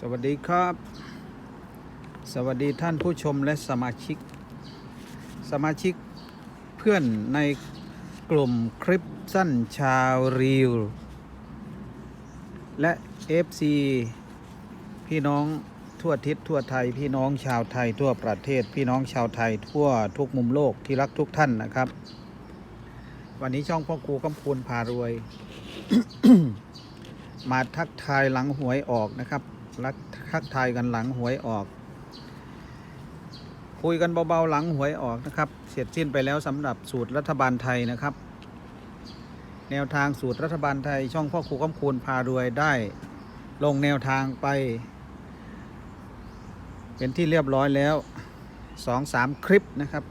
สวัสดีครับ สวัสดีท่านผู้ชมและสมาชิก สมาชิกเพื่อนในกลุ่มคลิปสั้นชาวรีวและ FC พี่น้องทั่วทิศทั่วไทย พี่น้องชาวไทยทั่วประเทศ พี่น้องชาวไทยทั่วทุกมุมโลกที่รักทุกท่านนะครับ วันนี้ช่องพ่อครูกำพูนพารวย มาทักทายหลังหวยออกนะครับ รักทักทายกันหลังหวยออก คุยกันเบาๆหลังหวยออกนะครับ เสร็จสิ้นไปแล้วสำหรับสูตรรัฐบาลไทยนะครับ แนวทางสูตรรัฐบาลไทย ช่องพ่อครูกำคูณพารวยได้ ลงแนวทางไป เป็นที่เรียบร้อยแล้วสองสามคลิปนะครับ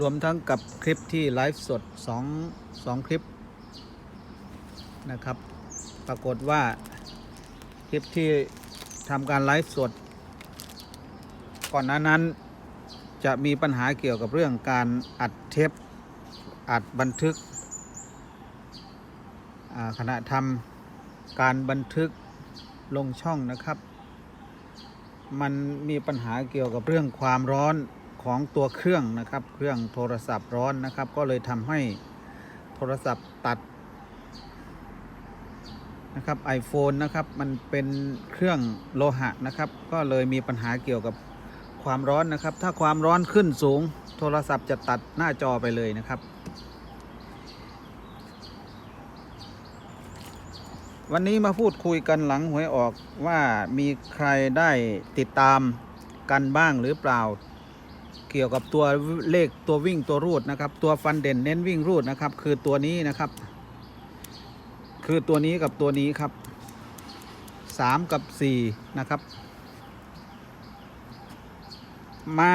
รวมทั้งกับคลิปที่ไลฟ์สด2 2คลิปนะครับ ปรากฏว่าคลิปที่ทำการไลฟ์สด ก่อนหน้านั้นจะมีปัญหาเกี่ยวกับเรื่องการอัดเทปอัดบันทึกขณะทำการบันทึกลงช่องนะครับ มันมีปัญหาเกี่ยวกับเรื่องความร้อนของตัวเครื่องนะครับ เครื่องโทรศัพท์ร้อนนะครับ ก็เลยทำให้โทรศัพท์ตัด นะครับ iPhone นะครับมันเป็นเครื่องโลหะนะครับ ก็เลยมีปัญหาเกี่ยวกับความร้อนนะครับ ถ้าความร้อนขึ้นสูง โทรศัพท์จะตัดหน้าจอไปเลยนะครับ วันนี้มาพูดคุยกันหลังหวยออกว่ามีใครได้ติดตามกันบ้างหรือเปล่า เกี่ยวกับตัวเลขตัววิ่งตัวรูดนะครับ ตัวฟันเด่นเน้นวิ่งรูดนะครับ คือตัวนี้นะครับ คือตัวนี้กับตัวนี้ครับสามกับสี่นะครับ มา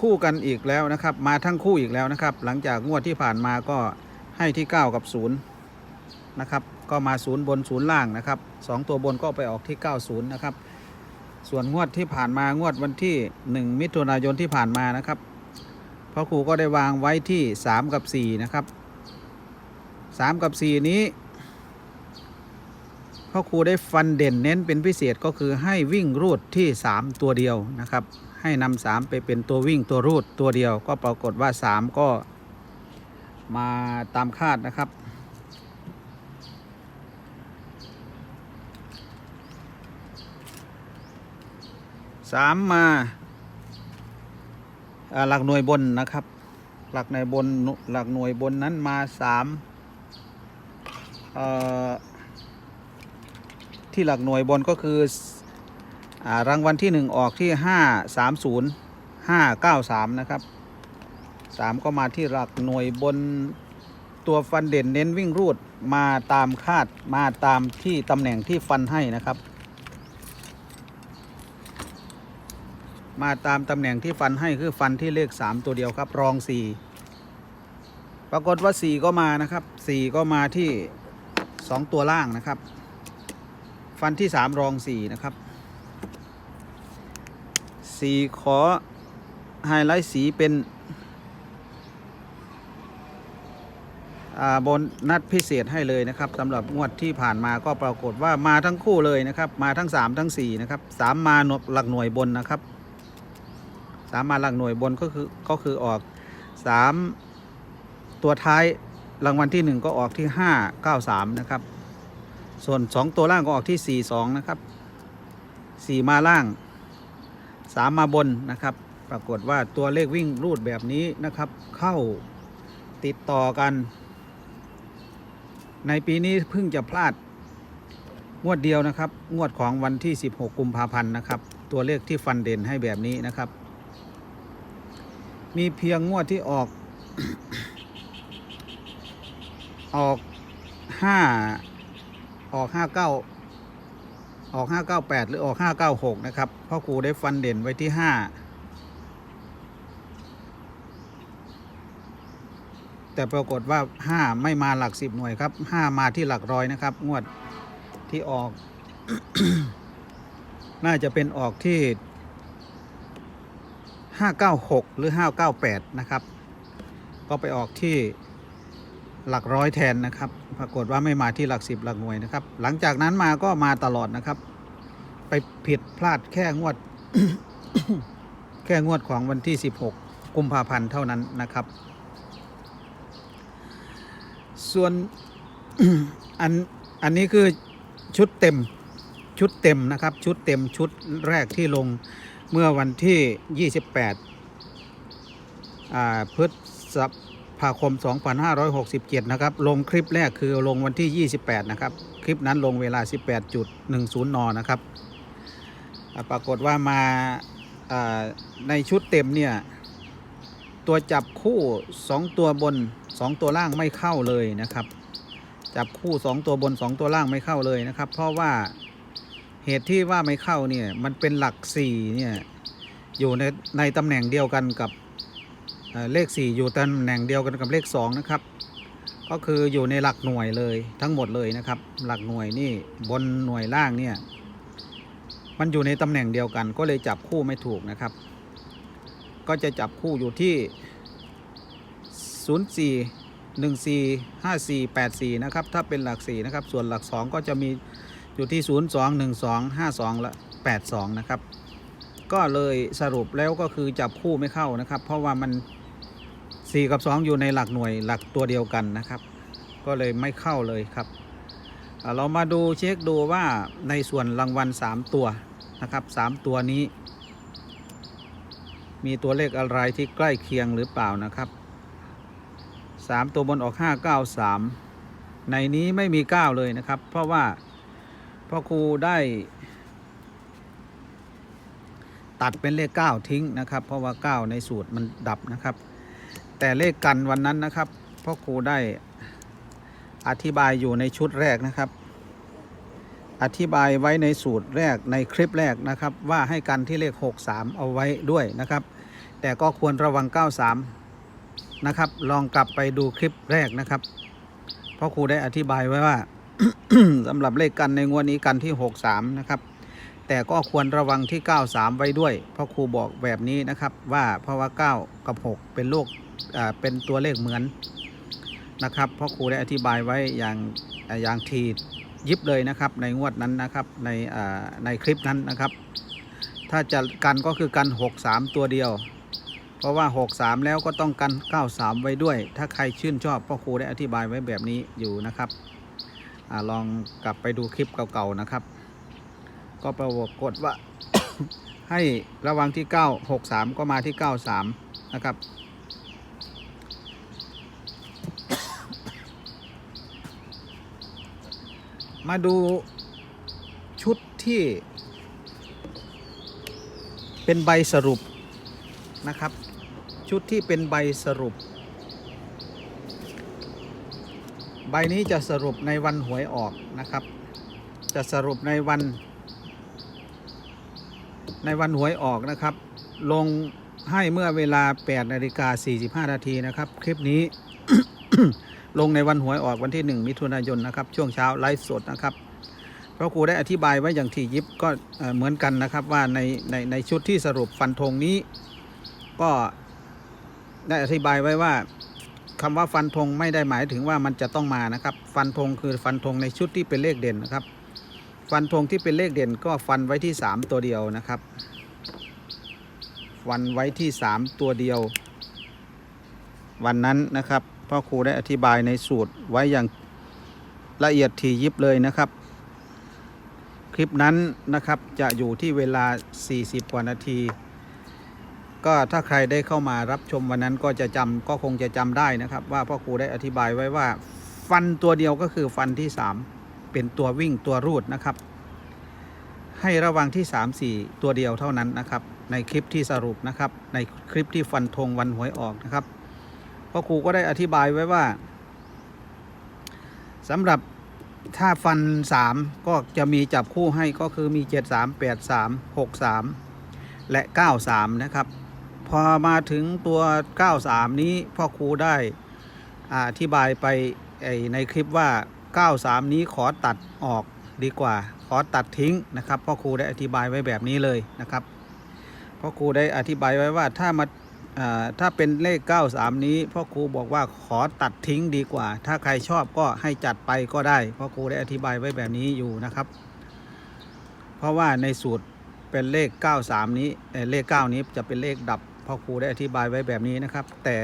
คู่กันอีกแล้วนะครับ มาทั้งคู่อีกแล้วนะครับ หลังจากงวดที่ผ่านมาก็ให้ที่9กับ0นะครับ ก็มาศูนย์บนศูนย์ล่างนะครับสองตัวบนก็ไปออกที่90นะครับ ส่วนงวดที่ผ่านมางวดวันที่1มิถุนายนที่ผ่านมานะครับพ่อครูก็ได้วางไว้ที่3กับ4นะครับ3กับ4นี้ พ่อครูได้ฟันเด่นเน้นเป็นพิเศษก็คือให้วิ่งรูดที่ 3 ตัวเดียวนะครับ ให้นำ3ไปเป็นตัววิ่งตัวรูดตัวเดียว ก็ปรากฏว่า 3 ก็มาตามคาดนะครับสามมาหลักหน่วยบนนะครับ หลักหน่วยบนหลักหน่วยบนนั้นมาสามเอ่อ ที่หลักหน่วยบนก็คืออรางวัลที่หนึ่งออกที่ห้าสามศูนย์ห้าเก้าสามนะครับสามก็มาที่หลักหน่วยบนตัวฟันเด่นเน้นวิ่งรูดมาตามคาดมาตามที่ตำแหน่งที่ฟันให้นะครับ มาตามตำแหน่งที่ฟันให้คือฟันที่เลข 3 ตัวเดียวครับ รอง 4 ปรากฏว่า 4 ก็มานะครับ 4 ก็มาที่ 2 ตัวล่างนะครับ ฟันที่3รอง4นะครับ4ขอไฮไลท์สีเป็นอ่าบนนัดพิเศษให้เลยนะครับสำหรับงวดที่ผ่านมาก็ปรากฏว่ามาทั้งคู่เลยนะครับ มาทั้ง 3 ทั้ง 4 นะครับ3มาหลักหน่วยบนนะครับสามมาหลักหน่วยบนก็คือก็คือออกสามตัวท้ายรางวัลที่หนึ่งก็ออกที่ห้าเก้าสามนะครับ ส่วนสองตัวล่างก็ออกที่สี่สองนะครับสี่มาล่างสามาบนนะครับ ปรากฏว่าตัวเลขวิ่งรูดแบบนี้นะครับ เข้าติดต่อกัน ในปีนี้เพิ่งจะพลาดงวดเดียวนะครับ งวดของวันที่ 16 กุมภาพันธ์นะครับ ตัวเลขที่ฟันเด่นให้แบบนี้นะครับ มีเพียงงวดที่ออก ออกห้า ออกห้าเก้าออกห้าเก้าแปดหรือออกห้าเก้าหกนะครับพ่อครูได้ฟันเด่นไว้ที่ห้าแต่ปรากฏว่าห้าไม่มาหลักสิบหน่วยครับห้ามาที่หลักร้อยนะครับ งวดที่ออก น่าจะเป็นออกที่596หรือ598นะครับ ก็ไปออกที่หลักร้อยแทนนะครับ ปรากฏว่าไม่มาที่หลักสิบหลักหน่วยนะครับ หลังจากนั้นมาก็มาตลอดนะครับ ไปผิดพลาดแค่งวด แค่งวดของวันที่ 16 กุมภาพันธ์เท่านั้นนะครับ ส่วนอันอันนี้คือชุดเต็มชุดเต็มนะครับ ชุดเต็มชุดแรกที่ลงเมื่อวันที่ 28อ่าพฤษ ภาคม 2567 นะครับ ลงคลิปแรกคือลงวันที่ 28 นะครับ คลิปนั้นลงเวลา 18.10 น นะครับ ปรากฏว่ามาอ่าในชุดเต็มเนี่ย ตัวจับคู่ 2 ตัวบน 2 ตัวล่างไม่เข้าเลยนะครับ จับคู่ 2 ตัวบน 2 ตัวล่างไม่เข้าเลยนะครับ เพราะว่าเหตุที่ว่าไม่เข้าเนี่ย มันเป็นหลัก4เนี่ย อยู่ในในตำแหน่งเดียวกันกับ เลข 4 อยู่ตำแหน่งเดียวกันกับเลข 2 นะครับ ก็คืออยู่ในหลักหน่วยเลยทั้งหมดเลยนะครับ หลักหน่วยนี่บนหน่วยล่างเนี่ยมันอยู่ในตำแหน่งเดียวกัน ก็เลยจับคู่ไม่ถูกนะครับ ก็จะจับคู่อยู่ที่ 04 14 54 84 นะครับ ถ้าเป็นหลัก 4 นะครับ ส่วนหลัก 2 ก็จะมีอยู่ที่ 02 12 52 และ 82 นะครับ ก็เลยสรุปแล้วก็คือจับคู่ไม่เข้านะครับ เพราะว่ามัน 4 กับ 2 อยู่ในหลักหน่วยหลักตัวเดียวกันนะครับ ก็เลยไม่เข้าเลยครับ เรามาดูเช็คดูว่าในส่วนรางวัล 3 ตัวนะครับ3ตัวนี้ มีตัวเลขอะไรที่ใกล้เคียงหรือเปล่านะครับสามตัวบนออกห้าเก้าสามในนี้ไม่มีเก้าเลยนะครับ เพราะว่าพ่อครูได้ตัดเป็นเลขเก้าทิ้งนะครับ เพราะว่าเก้าในสูตรมันดับนะครับ แต่เลขกันวันนั้นนะครับพ่อครูได้อธิบายอยู่ในชุดแรกนะครับ อธิบายไว้ในสูตรแรกในคลิปแรกนะครับ ว่าให้กันที่เลข 63 เอาไว้ด้วยนะครับ แต่ก็ควรระวัง 93 นะครับ ลองกลับไปดูคลิปแรกนะครับพราะครูได้อธิบายไว้ว่าสำหรับเลขกันในงวดนี้กันที่ 63 นะครับ แต่ก็ควรระวังที่ 93 ไว้ด้วยพราะครูบอกแบบนี้นะครับว่าเพราะว่า 9 กับ 6 เป็นโลก เป็นตัวเลขเหมือนนะครับเพราะครูได้อธิบายไว้อย่างอย่างทียิบเลยนะครับในงวดนั้นนะครับในในคลิปนั้นนะครับ ถ้าจะกันก็คือกัน 63 ตัวเดียว เพราะว่า 63 แล้วก็ต้องกัน 93 ไว้ด้วย ถ้าใครชื่นชอบพ่อครูได้อธิบายไว้แบบนี้อยู่นะครับอลองกลับไปดูคลิปเก่าๆนะครับ ก็ปรากฏว่าให้ระวังที่ 963 ก็มาที่ 93 นะครับ มาดูชุดที่ เป็นใบสรุปนะครับ ชุดที่เป็นใบสรุป ใบนี้จะสรุปในวันหวยออกนะครับ จะสรุปในวัน ในวันหวยออกนะครับ ลงให้เมื่อเวลา8นาฬิกา45นาทีนะครับ คลิปนี้ ลงในวันหวยออกวันที่ 1 มิถุนายนนะครับ ช่วงเช้าไลฟ์สดนะครับเพราะครูได้อธิบายไว้อย่างที่ยิบก็เหมือนกันนะครับว่าในในในชุดที่สรุปฟันธงนี้ ก็ได้อธิบายไว้ว่าคำว่าฟันธงไม่ได้หมายถึงว่ามันจะต้องมานะครับ ฟันธงคือฟันธงในชุดที่เป็นเลขเด่นนะครับ ฟันธงที่เป็นเลขเด่นก็ฟันไว้ที่ 3 ตัวเดียวนะครับ ฟันไว้ที่ 3 ตัวเดียว วันนั้นนะครับ พ่อครูได้อธิบายในสูตรไว้อย่างละเอียดถี่ยิบเลยนะครับ คลิปนั้นนะครับจะอยู่ที่เวลา 40 กว่านาที ก็ถ้าใครได้เข้ามารับชมวันนั้นก็จะจำก็คงจะจำได้นะครับ ว่าพ่อครูได้อธิบายไว้ว่า ฟันตัวเดียวก็คือฟันที่ 3 เป็นตัววิ่งตัวรูดนะครับ ให้ระวังที่ 3 4 ตัวเดียวเท่านั้นนะครับ ในคลิปที่สรุปนะครับ ในคลิปที่ฟันธงวันหวยออกนะครับ พ่อครูก็ได้อธิบายไว้ว่าสำหรับถ้าฟัน 3 ก็จะมีจับคู่ให้ก็คือมี 7 3 8 3 6 3 และ 9 3 นะครับ พอมาถึงตัว 93 นี้พ่อครูได้อธิบายไปไในคลิปว่า 93 นี้ขอตัดออกดีกว่า ขอตัดทิ้งนะครับพ่อครูได้อธิบายไว้แบบนี้เลยนะครับพ่อครูได้อธิบายไว้ว่าถ้ามา ถ้าเป็นเลข 93 นี้พ่อครูบอกว่าขอตัดทิ้งดีกว่า ถ้าใครชอบก็ให้จัดไปก็ได้พ่อครูได้อธิบายไว้แบบนี้อยู่นะครับ เพราะว่าในสูตรเป็นเลข 93 นี้เเลข 9 นี้จะเป็นเลขดับพ่อครูได้อธิบายไว้แบบนี้นะครับ แต่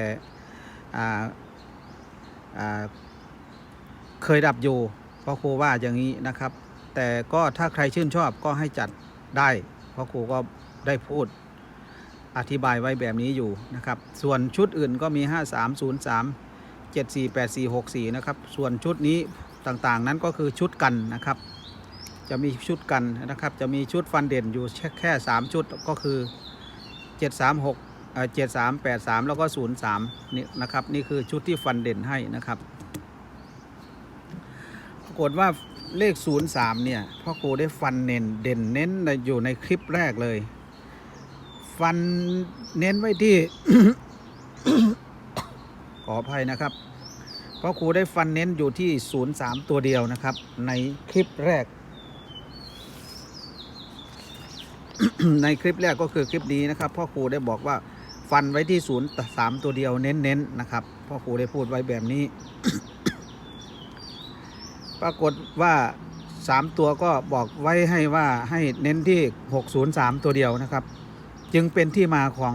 เคยดับอยู่พ่อครูว่าอย่างนี้นะครับ แต่ก็ถ้าใครชื่นชอบก็ให้จัดได้พ่อครูก็ได้พูด อธิบายไว้แบบนี้อยู่นะครับ ส่วนชุดอื่นก็มี 5303 748464 นะครับ ส่วนชุดนี้ต่างๆนั้นก็คือชุดกันนะครับ จะมีชุดกันนะครับ จะมีชุดฟันเด่นอยู่แค่ 3 ชุดก็คือ 736เอ่อ7383แล้วก็03นี่นะครับ นี่คือชุดที่ฟันเด่นให้นะครับ ปรากฏว่าเลข03เนี่ยพ่อครูได้ฟันเน้นเด่นเน้นอยู่ในคลิปแรกเลย ฟันเน้นไว้ที่ ขออภัยนะครับ เพราะครูได้ฟันเน้นอยู่ที่03ตัวเดียวนะครับ ในคลิปแรก ในคลิปแรกก็คือคลิปนี้นะครับพ่อครูได้บอกว่าฟันไว้ที่03ตัวเดียวเน้นๆนะครับพ่อครูได้พูดไว้แบบนี้ ปรากฏว่า3ตัวก็บอกไว้ให้ว่าให้เน้นที่603ตัวเดียวนะครับ จึงเป็นที่มาของ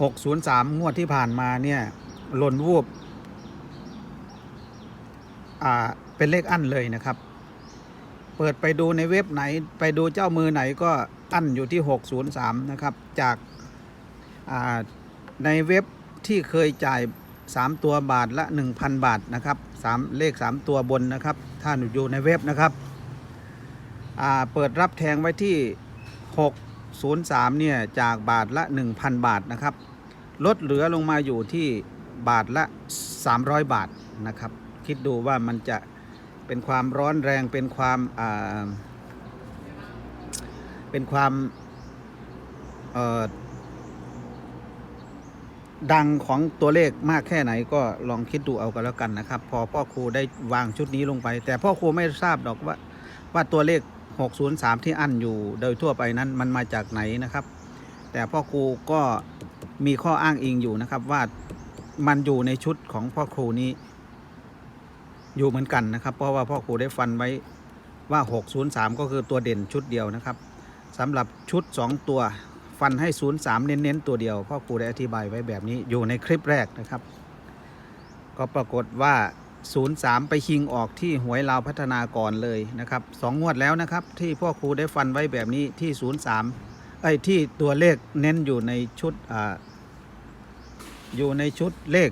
603 งวดที่ผ่านมาเนี่ยหล่นวูบ อ่า เป็นเลขอั้นเลยนะครับ เปิดไปดูในเว็บไหน ไปดูเจ้ามือไหนก็อั้นอยู่ที่ 603 นะครับ จาก อ่า ในเว็บที่เคยจ่าย 3 ตัวบาทละ 1,000 บาทนะครับ3เลข 3 ตัวบนนะครับ ถ้าอยู่ในเว็บนะครับ เปิดรับแทงไว้ที่ 603 เนี่ย จากบาทละ 1,000 บาทนะครับ ลดเหลือลงมาอยู่ที่บาทละ 300 บาทนะครับ คิดดูว่ามันจะเป็นความร้อนแรงเป็นความาเป็นความดังของตัวเลขมากแค่ไหนก็ลองคิดดูเอากันแล้วกันนะครับ พอพ่อครูได้วางชุดนี้ลงไป แต่พ่อครูไม่ทราบดอกว่าว่าตัวเลข 603 ที่อั้นอยู่โดยทั่วไปนั้นมันมาจากไหนนะครับ แต่พ่อครูก็มีข้ออ้างอิงอยู่นะครับว่ามันอยู่ในชุดของพ่อครูนี้อยู่เหมือนกันนะครับ เพราะว่าพ่อครูได้ฟันไว้ว่า 603 ก็คือตัวเด่นชุดเดียวนะครับสำหรับชุด 2 ตัวฟันให้ 03 เน้นๆตัวเดียวพ่อครูได้อธิบายไว้แบบนี้อยู่ในคลิปแรกนะครับ ก็ปรากฏว่า 03 ไปชิงออกที่หวยลาวพัฒนาก่อนเลยนะครับสองงวดแล้วนะครับ ที่พ่อครูได้ฟันไว้แบบนี้ที่ 03ไอ้ที่ตัวเลขเน้นอยู่ในชุดออยู่ในชุดเลข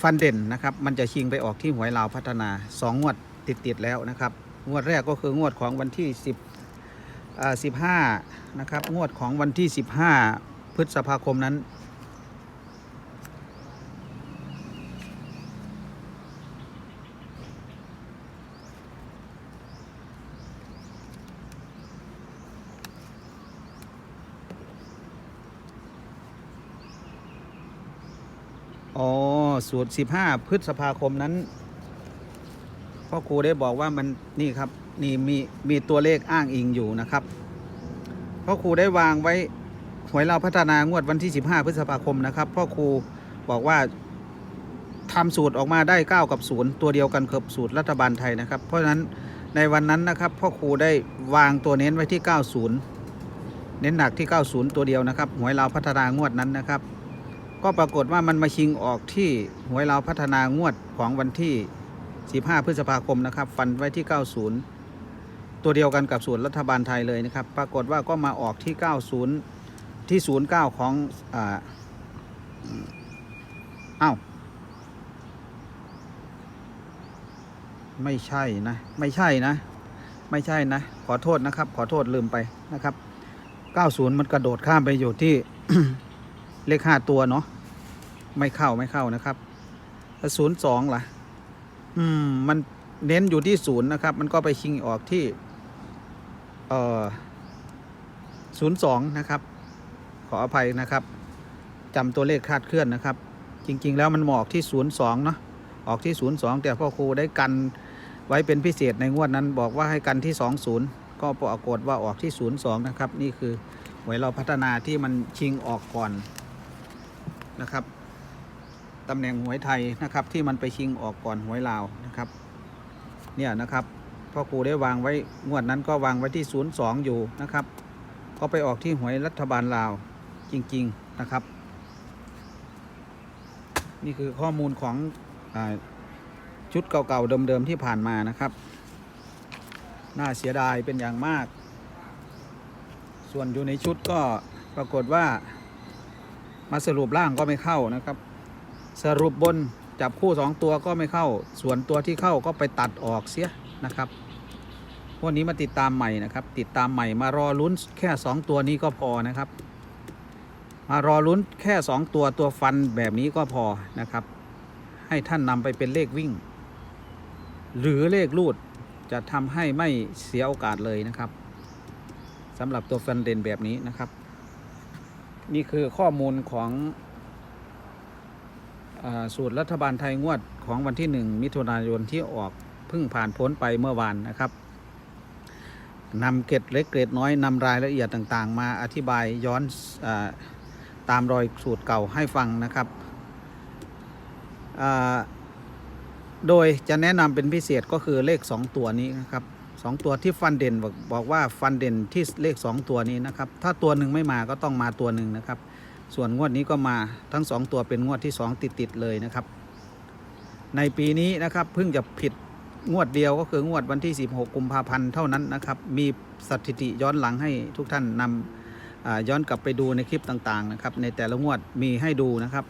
ฟันเด่นนะครับ มันจะชิงไปออกที่หวยลาวพัฒนาสองงวดติดๆแล้วนะครับ งวดแรกก็คืองวดของวันที่10 15นะครับ งวดของวันที่ 15 พฤษภาคมนั้น อ๋อ สูตร 15 พฤษภาคมนั้นพ่อครูได้บอกว่ามันนี่ครับ นี่มีมีตัวเลขอ้างอิงอยู่นะครับพ่อครูได้วางไว้ หวยเราพัฒนางวดวันที่ 15 พฤษภาคมนะครับพ่อครูบอกว่าทำสูตรออกมาได้ 9 กับ 0 ตัวเดียวกันกับสูตรรัฐบาลไทยนะครับ เพราะฉะนั้นในวันนั้นนะครับพ่อครูได้วางตัวเน้นไว้ที่ 90 เน้นหนักที่ 90 ตัวเดียวนะครับหวยเราพัฒนางวดนั้นนะครับ ก็ปรากฏว่ามันมาชิงออกที่หวยเราพัฒนางวดของวันที่ 15 พฤษภาคมนะครับ ฟันไว้ที่ 90 ตัวเดียวกันกับศูนย์รัฐบาลไทยเลยนะครับ ปรากฏว่าก็มาออกที่ 90 ที่09ของอ่าอ้าวไม่ใช่นะ ไม่ใช่นะ ไม่ใช่นะ ขอโทษนะครับ ขอโทษลืมไปนะครับ90มันกระโดดข้ามไปอยู่ที่เลขห้าตัวเนาะไม่เข้าไม่เข้านะครับแล้วศูนย์สองล่ะ อืม มันเน้นอยู่ที่ศูนย์นะครับ มันก็ไปชิงออกที่ เอ่อศูนย์สองนะครับ ออภัยนะครับจำตัวเลขคลาดเคลื่อนนะครับ จริง ๆ แล้วมันมออกที่ศูนย์สองเนาะออกที่ศูนย์สองแต่พ่อครูได้กันไว้เป็นพิเศษในงวดนั้น บอกว่าให้กันที่ 20 ก็ปรากฏว่าออกที่ 02 นะครับ นี่คือหวยเราพัฒนาที่มันชิงออกก่อนนะครับตำแหน่งหวยไทยนะครับที่มันไปชิงออกก่อนหวยลาวนะครับเนี่ยนะครับพ่อครูได้วางไว้งวดนั้นก็วางไว้ที่ 02 อยู่นะครับ ก็ไปออกที่หวยรัฐบาลลาว จริง ๆ นะครับ นี่คือข้อมูลของอชุดเก่าๆเดิมๆที่ผ่านมานะครับ น่าเสียดายเป็นอย่างมาก ส่วนอยู่ในชุดก็ปรากฏว่ามาสรุปล่างก็ไม่เข้านะครับ สรุปบนจับคู่สองตัวก็ไม่เข้า ส่วนตัวที่เข้าก็ไปตัดออกเสียนะครับวันนี้มาติดตามใหม่นะครับ ติดตามใหม่มารอลุ้นแค่สองตัวนี้ก็พอนะครับารอลุ้นแค่ 2 ตัวตัวฟันแบบนี้ก็พอนะครับ ให้ท่านนำไปเป็นเลขวิ่ง หรือเลขรูดจะทำให้ไม่เสียโอกาสเลยนะครับสำหรับตัวฟันเด่นแบบนี้นะครับ นี่คือข้อมูลของอสูตรรัฐบาลไทยงวดของวันที่ 1 มิถุนายนที่ออกเพิ่งผ่านพ้นไปเมื่อวานนะครับนำเกร็ดเล็กเกร็ดน้อยนำรายละเอียดต่างๆ มาอธิบายย้อนอ ตามรอยสูตรเก่าให้ฟังนะครับ โดยจะแนะนำเป็นพิเศษก็คือเลข 2 ตัวนี้นะครับสองตัวที่ฟันเด่นบอกบอกว่าฟันเด่นที่เลข 2 ตัวนี้นะครับ ถ้าตัวหนึ่งไม่มาก็ต้องมาตัวหนึ่งนะครับ ส่วนงวดนี้ก็มาทั้ง 2 ตัวเป็นงวดที่ 2 ติดๆเลยนะครับ ในปีนี้นะครับเพิ่งจะผิดงวดเดียวก็คืองวดวันที่ 16 กุมภาพันธ์เท่านั้นนะครับ มีสถิติย้อนหลังให้ทุกท่านนำอ่า ย้อนกลับไปดูในคลิปต่างๆนะครับ ในแต่ละงวดมีให้ดูนะครับ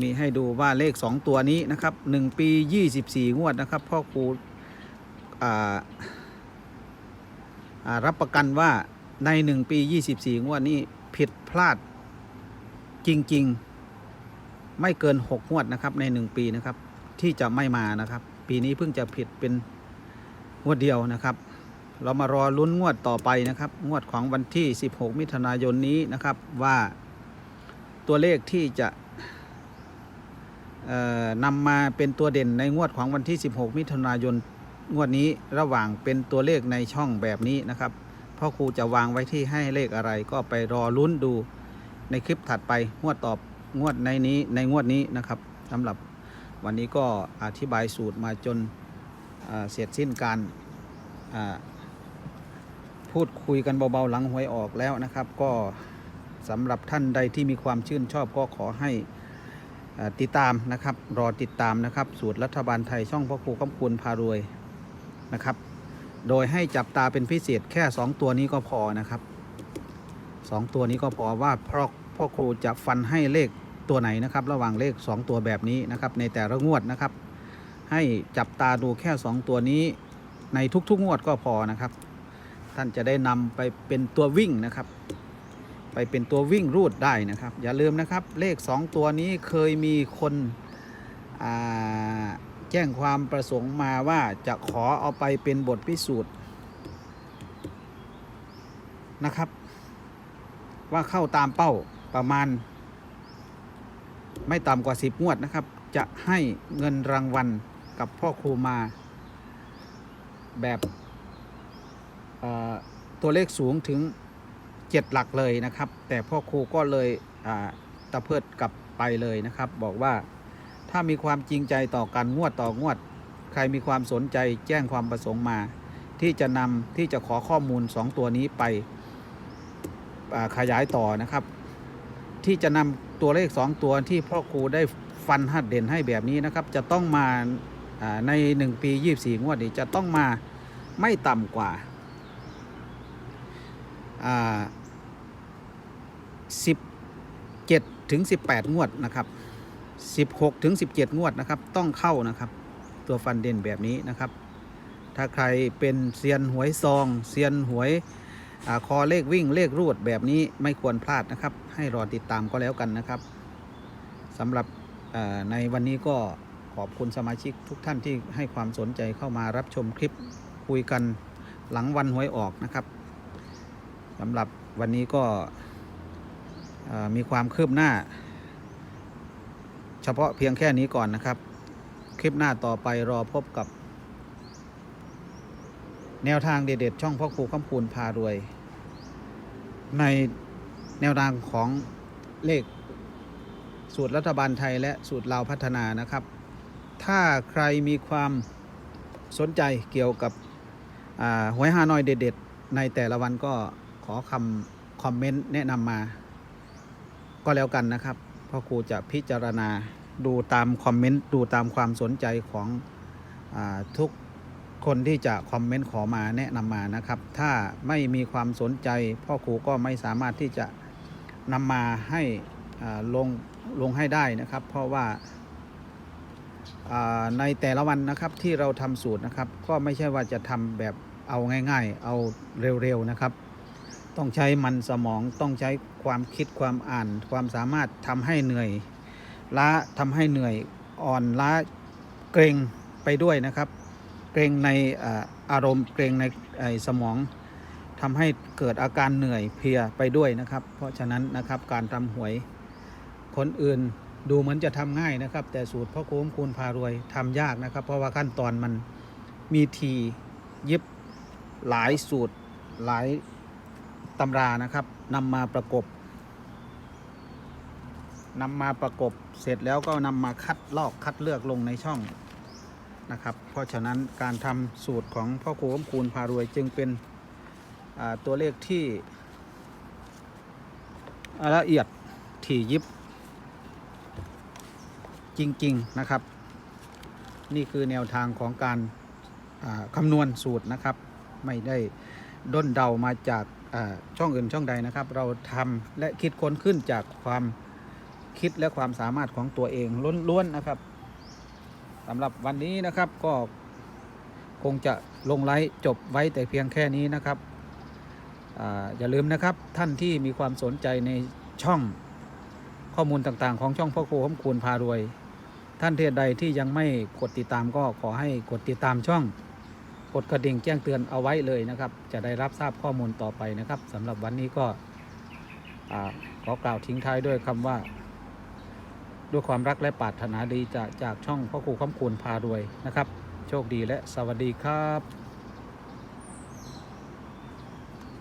มีให้ดูว่าเลข 2 ตัวนี้นะครับ 1 ปี 24 งวดนะครับพ่อครูรับประกันว่าใน 1 ปี 24 งวดนี้ผิดพลาดจริง ๆ ไม่เกิน 6 งวดนะครับใน 1 ปีนะครับที่จะไม่มานะครับ ปีนี้เพิ่งจะผิดเป็นงวดเดียวนะครับ เรามารอลุ้นงวดต่อไปนะครับ งวดของวันที่ 16 มิถุนายนนี้นะครับว่าตัวเลขที่จะเอ่อนำมาเป็นตัวเด่นในงวดของวันที่ 16 มิถุนายนงวดนี้ระหว่างเป็นตัวเลขในช่องแบบนี้นะครับพ่อครูจะวางไว้ที่ให้เลขอะไรก็ไปรอลุ้นดูในคลิปถัดไปงวดตอบงวดในนี้ในงวดนี้นะครับสำหรับวันนี้ก็อธิบายสูตรมาจนอ่าเสร็จสิ้นการอ่า พูดคุยกันเบาๆหลังหวยออกแล้วนะครับ ก็สำหรับท่านใดที่มีความชื่นชอบก็ขอให้ติดตามนะครับ รอติดตามนะครับ สูตรรัฐบาลไทยช่องพ่อครูคำคูณพารวยนะครับ โดยให้จับตาเป็นพิเศษแค่ 2 ตัวนี้ก็พอนะครับ 2 ตัวนี้ก็พอว่าพ่อพ่อครูจะฟันให้เลขตัวไหนนะครับ ระหว่างเลข 2 ตัวแบบนี้นะครับ ในแต่ละงวดนะครับ ให้จับตาดูแค่ 2 ตัวนี้ในทุกๆงวดก็พอนะครับ ท่านจะได้นำไปเป็นตัววิ่งนะครับ ไปเป็นตัววิ่งรูดได้นะครับ อย่าลืมนะครับเลข 2 ตัวนี้เคยมีคนแจ้งความประสงค์มาว่าจะขอเอาไปเป็นบทพิสูจน์นะครับ ว่าเข้าตามเป้าประมาณ ไม่ต่ำกว่า 10 งวดนะครับ จะให้เงินรางวัลกับพ่อครูมาแบบ ตัวเลขสูงถึง 7 หลักเลยนะครับ แต่พ่อครูก็เลยตะเพิดกลับไปเลยนะครับ บอกว่าถ้ามีความจริงใจต่อกันงวดต่องวด ใครมีความสนใจแจ้งความประสงค์มา ที่จะนำที่จะขอข้อมูล 2 ตัวนี้ไปขยายต่อนะครับ ที่จะนำตัวเลข 2 ตัวที่พ่อครูได้ฟันหัดเด่นให้แบบนี้นะครับ จะต้องมาอ่าใน 1 ปี 24 งวดนี้จะต้องมาไม่ต่ำกว่า สิบเจ็ดถึงสิบแปดงวดนะครับสิบหกถึงสิบเจ็ดงวดนะครับ ต้องเข้านะครับ ตัวฟันเด่นแบบนี้นะครับ ถ้าใครเป็นเซียนหวยซองเซียนหวยอคอเลขวิ่งเลขรูดแบบนี้ไม่ควรพลาดนะครับ ให้รอติดตามก็แล้วกันนะครับสำหรับในวันนี้ก็ขอบคุณสมาชิกทุกท่านที่ให้ความสนใจเข้ามารับชมคลิปคุยกันหลังวันหวยออกนะครับ สำหรับวันนี้ก็มีความคืบหน้า เฉพาะเพียงแค่นี้ก่อนนะครับ คลิปหน้าต่อไปรอพบกับ แนวทางเด็ดๆช่องพ่อครูคำคูณพารวย ในแนวทางของเลขสูตรรัฐบาลไทยและสูตรลาวพัฒนานะครับ ถ้าใครมีความสนใจเกี่ยวกับหวยฮานอยเด็ด ๆ ในแต่ละวันก็ อคำคอมเมนต์แนะนำมา ก็แล้วกันนะครับพ่อครูจะพิจารณาดูตามคอมเมนต์ดูตามความสนใจของอทุกคนที่จะคอมเมนต์ขอมาแนะนำมานะครับ ถ้าไม่มีความสนใจ พ่อครูก็ไม่สามารถที่จะนำมาให้ลงลงให้ได้นะครับ เพราะว่าอ่าในแต่ละวันนะครับที่เราทำสูตรนะครับ ก็ไม่ใช่ว่าจะทำแบบเอาง่าย ๆ เอาเร็วๆนะครับ ต้องใช้มันสมองต้องใช้ความคิดความอ่าน ความสามารถทำให้เหนื่อยล้าทำให้เหนื่อยอ่อนล้าเกรงไปด้วยนะครับ เกรงในอารมณ์เกรงในสมองทำให้เกิดอาการเหนื่อยเพลียไปด้วยนะครับ เพราะฉะนั้นนะครับการทำหวยคนอื่นดูเหมือนจะทำง่ายนะครับ แต่สูตรพ่อโค้มคูณพารวยทำยากนะครับ เพราะว่าขั้นตอนมันมีทียิบหลายสูตรหลาย ตำรานะครับนำมาประกบนำมาประกบเสร็จแล้วก็นำมาคัดลอกคัดเลือกลงในช่องนะครับ เพราะฉะนั้นการทำสูตรของพ่อครูคำคูณพารวยจึงเป็นตัวเลขที่ละเอียดถี่ยิบจริง ๆ นะครับ นี่คือแนวทางของการคำนวณสูตรนะครับ ไม่ได้ด้นเดามาจาก ช่องอื่นช่องใดนะครับ เราทำและคิดค้นขึ้นจากความคิดและความสามารถของตัวเองล้วนๆนะครับสำหรับวันนี้นะครับก็คงจะลงไลฟ์จบไว้แต่เพียงแค่นี้นะครับออย่าลืมนะครับท่านที่มีความสนใจในช่องข้อมูลต่างๆ ของช่องพ่อครูข้มคูณพารวย ท่านเทศใดที่ยังไม่กดติดตามก็ขอให้กดติดตามช่อง กดกระดิ่งแจ้งเตือนเอาไว้เลยนะครับ จะได้รับทราบข้อมูลต่อไปนะครับสำหรับวันนี้ก็ขอกล่าวทิ้งท้ายด้วยคำว่า ด้วยความรักและปรารถนาดีจากจากช่องพ่อครูคำคูณพารวยนะครับ โชคดีและสวัสดีครับ